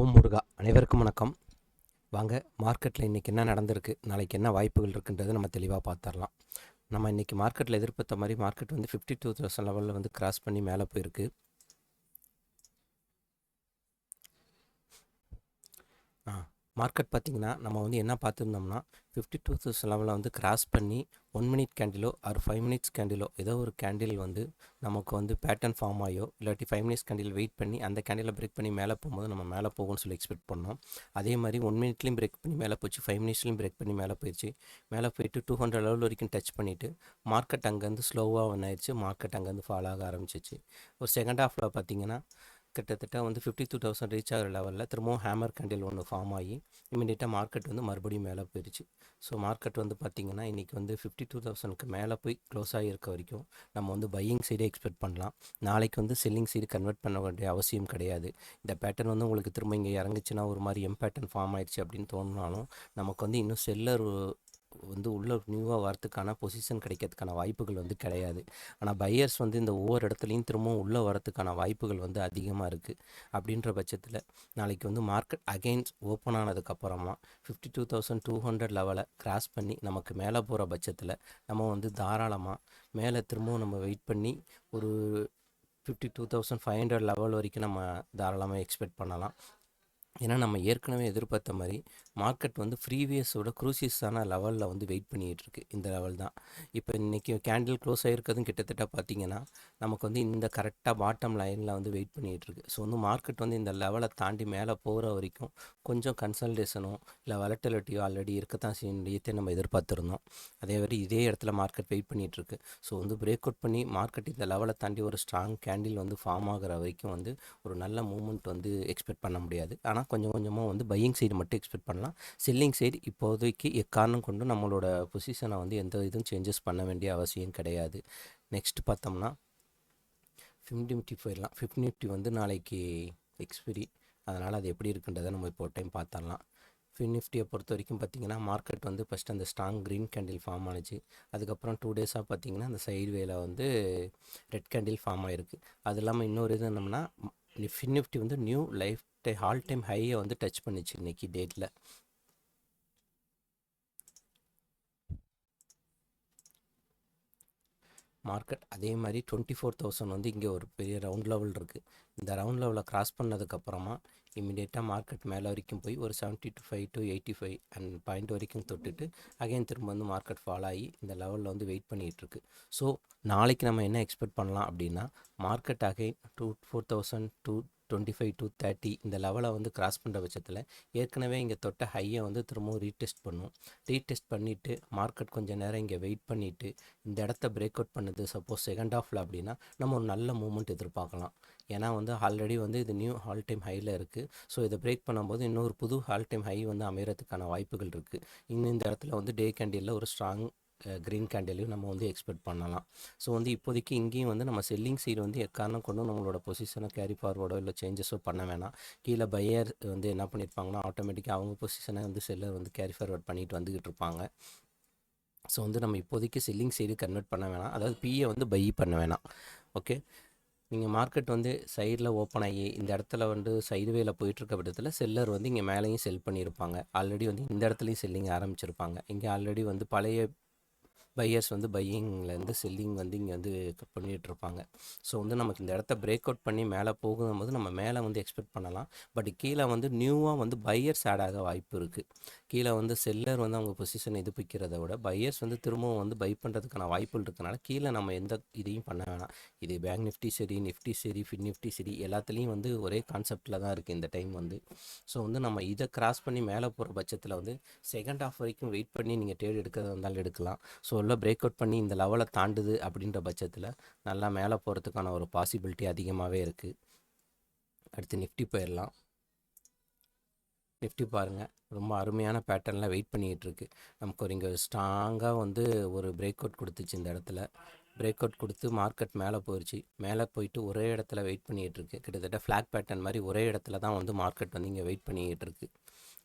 ஓம் முருகா அனைவருக்கும் வணக்கம். வாங்க மார்க்கெட்டில் இன்றைக்கி என்ன நடந்திருக்கு நாளைக்கு என்ன வாய்ப்புகள் இருக்குன்றதை நம்ம தெளிவாக பார்த்துடலாம் நம்ம இன்றைக்கி மார்க்கெட்டில் எதிர்பார்த்த மாதிரி மார்க்கெட் வந்து ஃபிஃப்டி டூ தௌசண்ட் லெவலில் வந்து கிராஸ் பண்ணி மேலே போயிருக்கு. மார்க்கெட் பார்த்திங்கன்னா நம்ம வந்து என்ன பார்த்துருந்தோம்னா ஃபிஃப்டி டூ தௌசண்ட் லெவலில் வந்து கிராஸ் பண்ணி ஒன் மினிட் கேண்டிலோ ஆர் ஃபைவ் மினிட்ஸ் கேண்டிலோ ஏதோ ஒரு கேண்டில் வந்து நமக்கு வந்து பேட்டர்ன் ஃபார்ம் ஆகியோ இல்லாட்டி ஃபைவ் மினிட்ஸ் கேண்டில் வெயிட் பண்ணி அந்த கேண்டிலை பிரேக் பண்ணி மேலே போகும்போது நம்ம மேலே போகும்னு சொல்லி எக்ஸ்பெக்ட் பண்ணோம். அதே மாதிரி ஒன் மினிட்லேயும் பிரேக் பண்ணி மேலே போச்சு ஃபைவ் மினிட்ஸ்லையும் பிரேக் பண்ணி மேலே போயிடுச்சு. மேலே போயிட்டு டூ ஹண்ட்ரட் லெவல் வரைக்கும் டச் பண்ணிவிட்டு மார்க்கெட் அங்கேருந்து ஸ்லோவாக ஒன்று ஆயிடுச்சு மார்க்கெட் அங்கேருந்து ஃபால் ஆக ஆரம்பிச்சிச்சு. ஒரு செகண்ட் ஹாஃபில் பார்த்தீங்கன்னா கிட்டத்தட்ட வந்து ஃபிஃப்டி டூ தௌசண்ட் ரீச் ஆகிற லெவலில் திரும்பவும் ஹேமர் கேண்டில் ஒன்று ஃபார்ம் ஆகி இமீடியட்டாக மார்க்கெட் வந்து மறுபடியும் மேலே போயிடுச்சு ஸோ மார்க்கெட் வந்து பார்த்திங்கன்னா இன்றைக்கி வந்து ஃபிஃப்டி டூ தௌசண்ட்க்கு மேலே போய் க்ளோஸ் ஆகியிருக்க வரைக்கும் நம்ம வந்து பையிங் சைடே எக்ஸ்பெக்ட் பண்ணலாம். நாளைக்கு வந்து செல்லிங் சைடு கன்வெர்ட் பண்ண வேண்டிய அவசியம் கிடையாது. இந்த பேட்டர்ன் வந்து உங்களுக்கு திரும்ப இங்கே இறங்குச்சுன்னா ஒரு மாதிரி எம் பேட்டர்ன் ஃபார்ம் ஆயிடுச்சு அப்படின்னு தோணுனாலும் நமக்கு வந்து இன்னும் செல்லர் வந்து உள்ள நியூவாக வரத்துக்கான பொசிஷன் கிடைக்கிறதுக்கான வாய்ப்புகள் வந்து கிடையாது. ஆனால் பையர்ஸ் வந்து இந்த ஒவ்வொரு இடத்துலையும் திரும்பவும் உள்ளே வரத்துக்கான வாய்ப்புகள் வந்து அதிகமாக இருக்குது அப்படின்ற பட்சத்தில் நாளைக்கு வந்து மார்க்கெட் அகெயின்ஸ் ஓப்பன் ஆனதுக்கப்புறமா fifty two thousand two hundred லெவலை கிராஸ் பண்ணி நமக்கு மேலே போகிற பட்சத்தில் நம்ம வந்து தாராளமாக மேலே திரும்பவும் நம்ம வெயிட் பண்ணி ஒரு fifty two thousand five hundred level வரைக்கும் நம்ம தாராளமாக எக்ஸ்பெக்ட் பண்ணலாம். ஏன்னா நம்ம ஏற்கனவே எதிர்பார்த்த மாதிரி மார்க்கெட் வந்து ப்ரீவியஸோட க்ரூசிஸான லெவலில் வந்து வெயிட் பண்ணிகிட்ருக்கு இந்த லெவல் தான். இப்போ இன்றைக்கி கேண்டில் க்ளோஸ் ஆகிருக்கிறதும் கிட்டத்தட்ட பார்த்திங்கன்னா நமக்கு வந்து இந்த கரெக்டாக பாட்டம் லைனில் வந்து வெயிட் பண்ணிகிட்ருக்கு ஸோ வந்து மார்க்கெட் வந்து இந்த லெவலை தாண்டி மேலே போகிற வரைக்கும் கொஞ்சம் கன்சல்டேஷனோ இல்லை வலட்டிலிட்டியோ ஆல்ரெடி இருக்கத்தான் செய்யத்தையே நம்ம எதிர்பார்த்துருந்தோம். அதே மாதிரி இதே இடத்துல மார்க்கெட் வெயிட் பண்ணிகிட்ருக்கு ஸோ வந்து பிரேக் அவுட் பண்ணி மார்க்கெட் இந்த லெவலை தாண்டி ஒரு ஸ்ட்ராங் கேண்டில் வந்து ஃபார்ம் ஆகிற வரைக்கும் வந்து ஒரு நல்ல மூமெண்ட் வந்து எக்ஸ்பெக்ட் பண்ண முடியாது. ஆனால் கொஞ்சம் கொஞ்சமாக வந்து பையிங் சைடு மட்டும் எக்ஸ்பெக்ட் பண்ணலாம். செல்லிங் சைடு இப்போதைக்கு எக்காரணம் கொண்டு நம்மளோட பொசிஷனை வந்து எந்த இதுவும் சேஞ்சஸ் பண்ண வேண்டிய அவசியம் கிடையாது. நெக்ஸ்ட் பார்த்தோம்னா ஃபிஃப்டி நிஃப்டி போயிடலாம். ஃபிஃப்டி நிஃப்டி வந்து நாளைக்கு எக்ஸ்பிரி அதனால் அது எப்படி இருக்குன்றதை நம்ம இப்போ டைம் பார்த்துடலாம். ஃபிஃப்டி நிஃப்டியை பொறுத்த வரைக்கும் பார்த்திங்கன்னா மார்க்கெட் வந்து ஃபஸ்ட் அந்த ஸ்ட்ராங் க்ரீன் கேண்டில் ஃபார்ம் ஆனிச்சு. அதுக்கப்புறம் டூ டேஸாக பார்த்திங்கன்னா அந்த சைடு வேல வந்து ரெட் கேண்டில் ஃபார்ம் ஆகிருக்கு அது இல்லாமல் இன்னொரு இது என்னம்னா நிஃப்டி நிஃப்டி வந்து new lifetime all time ஹையை வந்து டச் பண்ணிச்சு இன்னைக்கு டேட்டில் மார்க்கெட் அதே மாதிரி டுவெண்ட்டி ஃபோர் தௌசண்ட் வந்து இங்கே ஒரு பெரிய ரவுண்ட் லெவல் இருக்குது இந்த ரவுண்ட் லெவலை கிராஸ் பண்ணதுக்கப்புறமா இமீடியட்டாக மார்க்கெட் மேலே வரைக்கும் போய் ஒரு seventy to five to eighty five and point வரைக்கும் தொட்டுட்டு அகைன் திரும்ப வந்து மார்க்கெட் ஃபால் ஆகி இந்த லெவலில் வந்து வெயிட் பண்ணிகிட்ருக்கு ஸோ நாளைக்கு நம்ம என்ன எக்ஸ்பெக்ட் பண்ணலாம் அப்படின்னா market again two four thousand two twenty five to thirty இந்த லெவலை வந்து கிராஸ் பண்ணுற பட்சத்தில் ஏற்கனவே இங்கே தொட்ட ஹையை வந்து திரும்பவும் ரீடெஸ்ட் பண்ணும். ரீடெஸ்ட் பண்ணிவிட்டு மார்க்கெட் கொஞ்சம் நேரம் இங்கே வெயிட் பண்ணிவிட்டு இந்த இடத்த பிரேக் அவுட் பண்ணுது சப்போஸ் செகண்ட் ஆஃபில் அப்படின்னா நம்ம ஒரு நல்ல மூமெண்ட் எதிர்பார்க்கலாம். ஏன்னா வந்து ஆல்ரெடி வந்து இது நியூ ஹால் டைம் ஹையில் இருக்குது ஸோ இதை பிரேக் பண்ணும்போது இன்னொரு புது ஹால் டைம் ஹை வந்து அமையறதுக்கான வாய்ப்புகள் இருக்குது இன்னும் இந்த இடத்துல வந்து டே கேண்டிலில் ஒரு ஸ்ட்ராங் க்ரீன் கேண்டிலையும் நம்ம வந்து எக்ஸ்பெக்ட் பண்ணலாம். ஸோ வந்து இப்போதைக்கு இங்கேயும் வந்து நம்ம செல்லிங் சைடு வந்து எக்காரணம் கொண்டு நம்மளோட பொசிஷனை கேரி ஃபார்வர்டோ இல்லை சேஞ்சஸோ பண்ண வேணாம். கீழே பையர் வந்து என்ன பண்ணியிருப்பாங்கன்னா ஆட்டோமேட்டிக்காக அவங்க பொசிஷனை வந்து செல்லர் வந்து கேரி ஃபார்வர்ட் பண்ணிட்டு வந்துக்கிட்டு இருப்பாங்க. ஸோ வந்து நம்ம இப்போதைக்கு செல்லிங் சைடு கன்வெர்ட் பண்ண வேணாம். அதாவது பிஏ வந்து பை பண்ண வேணாம். ஓகே நீங்கள் மார்க்கெட் வந்து சைடில் ஓப்பன் ஆகி இந்த இடத்துல வந்து சைடு வேல போயிட்டுருக்க விடத்தில் செல்லர் வந்து இங்கே மேலேயும் செல் பண்ணியிருப்பாங்க. ஆல்ரெடி வந்து இந்த இடத்துலையும் செல்லிங் ஆரம்பிச்சிருப்பாங்க. இங்கே ஆல்ரெடி வந்து பழைய பையர்ஸ் வந்து பையிங்லேருந்து செல்லிங் வந்து இங்கே வந்து பண்ணிகிட்டு இருப்பாங்க ஸோ வந்து நமக்கு இந்த இடத்த பிரேக் அவுட் பண்ணி மேலே போகும்போது நம்ம மேலே வந்து எக்ஸ்பெக்ட் பண்ணலாம். பட் கீழே வந்து நியூவாக வந்து பையர்ஸ் ஆட் ஆக வாய்ப்பு இருக்குது கீழே வந்து செல்லர் வந்து அவங்க பொசிஷன் இது பிக்கிறத விட பையர்ஸ் வந்து திரும்பவும் வந்து பை பண்ணுறதுக்கான வாய்ப்புகள் இருக்கனால கீழே நம்ம எந்த இதையும் பண்ண வேணாம். இது பேங்க் நிஃப்டி சரி நிஃப்டி சரி ஃபின் நிஃப்டி சரி எல்லாத்துலேயும் வந்து ஒரே கான்செப்டில் தான் இருக்குது இந்த டைம் வந்து. ஸோ வந்து நம்ம இதை கிராஸ் பண்ணி மேலே போகிற பட்சத்தில் வந்து செகண்ட் ஹாஃப் வரைக்கும் வெயிட் பண்ணி நீங்கள் ட்ரேட் எடுக்கிறதா இருந்தாலும் எடுக்கலாம். ஸோ உள்ளே பிரேக் அவுட் பண்ணி இந்த லெவலை தாண்டுது அப்படின்ற பட்சத்தில் நல்லா மேலே போகிறதுக்கான ஒரு பாசிபிலிட்டி அதிகமாகவே இருக்குது அடுத்து நிஃப்டி போயிடலாம் நிஃப்டி பாருங்கள் ரொம்ப அருமையான பேட்டர்னில் வெயிட் பண்ணிகிட்டு இருக்கு. நமக்கு ஒரு இங்கே ஸ்ட்ராங்காக வந்து ஒரு பிரேக் அவுட் கொடுத்துச்சு இந்த இடத்துல. பிரேக் அவுட் கொடுத்து மார்க்கெட் மேலே போயிடுச்சு மேலே போயிட்டு ஒரே இடத்துல வெயிட் பண்ணிகிட்டு இருக்கு. கிட்டத்தட்ட ஃப்ளாக் பேட்டர்ன் மாதிரி ஒரே இடத்துல தான் வந்து மார்க்கெட் வந்து இங்கே வெயிட் பண்ணிக்கிட்டு இருக்கு.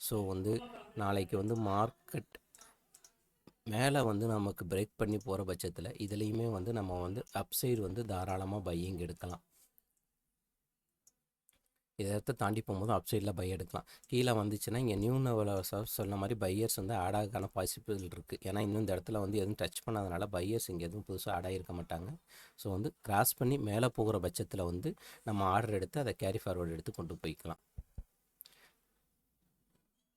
ஸோ வந்து நாளைக்கு வந்து மார்க்கெட் மேலே வந்து நமக்கு பிரேக் பண்ணி போகிற பட்சத்தில் இதுலேயுமே வந்து நம்ம வந்து அப்சைடு வந்து தாராளமாக பையிங் எடுக்கலாம். இதை இடத்த தாண்டி போகும்போது அப் சைடில் பை எடுக்கலாம். கீழே வந்துச்சுன்னா இங்கே நியூ லெவலில் சொன்ன மாதிரி பையர்ஸ் வந்து ஆட் ஆகான பாசிபிள் இருக்குது ஏன்னா இன்னும் இந்த இடத்துல வந்து எதுவும் டச் பண்ணாதனால பையர்ஸ் இங்கே எதுவும் புதுசாக ஆட் ஆகிருக்க மாட்டாங்க. ஸோ வந்து கிராஸ் பண்ணி மேலே போகிற பட்சத்தில் வந்து நம்ம ஆர்டர் எடுத்து அதை கேரி ஃபார்வர்டு எடுத்து கொண்டு போய்க்கலாம்.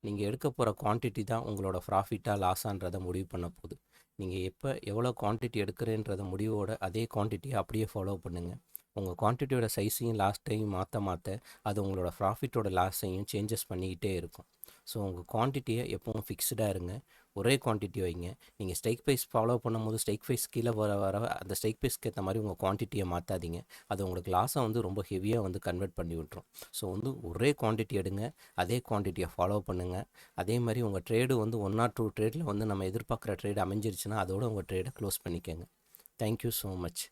நீங்கள் எடுக்க போகிற குவான்டிட்டி தான் உங்களோட ப்ராஃபிட்டாக லாஸான்றதை முடிவு பண்ண போகுது. நீங்கள் எப்போ எவ்வளோ குவான்டிட்டி எடுக்கிறேன்றத முடிவோட அதே குவான்டிட்டியை அப்படியே ஃபாலோ பண்ணுங்கள் உங்கள் குவான்டிட்டியோட சைஸையும் லாஸ்ட்டையும் மாற்ற மாற்ற அது உங்களோட ப்ராஃபிட்டோட லாஸையும் சேஞ்சஸ் பண்ணிக்கிட்டே இருக்கும். ஸோ உங்கள் குவான்டிட்டியை எப்பவும் ஃபிக்ஸ்டாக இருங்க. ஒரே குவான்டிட்டி வைங்க. நீங்கள் ஸ்டைக் ப்ரைஸ் ஃபாலோ பண்ணும்போது ஸ்டைக் ப்ரைஸ் கீழே வர வர அந்த ஸ்டைக் ப்ரைஸ்க்கு ஏற்ற மாதிரி உங்கள் குவான்டிட்டியை மாற்றாதீங்க அது உங்களுக்கு லாஸை வந்து ரொம்ப ஹெவியாக வந்து கன்வெர்ட் பண்ணி விட்டுரும். ஸோ வந்து ஒரே குவான்டிட்டி எடுங்க. அதே குவான்டிட்டியை ஃபாலோ பண்ணுங்கள் அதே மாதிரி உங்கள் ட்ரேடு வந்து ஒன் ஆர் டூ ட்ரேடில் வந்து நம்ம எதிர்பார்க்குற ட்ரேடு அமைஞ்சிருச்சுன்னா அதோட உங்கள் ட்ரேடை க்ளோஸ் பண்ணிக்கோங்க. Thank you so much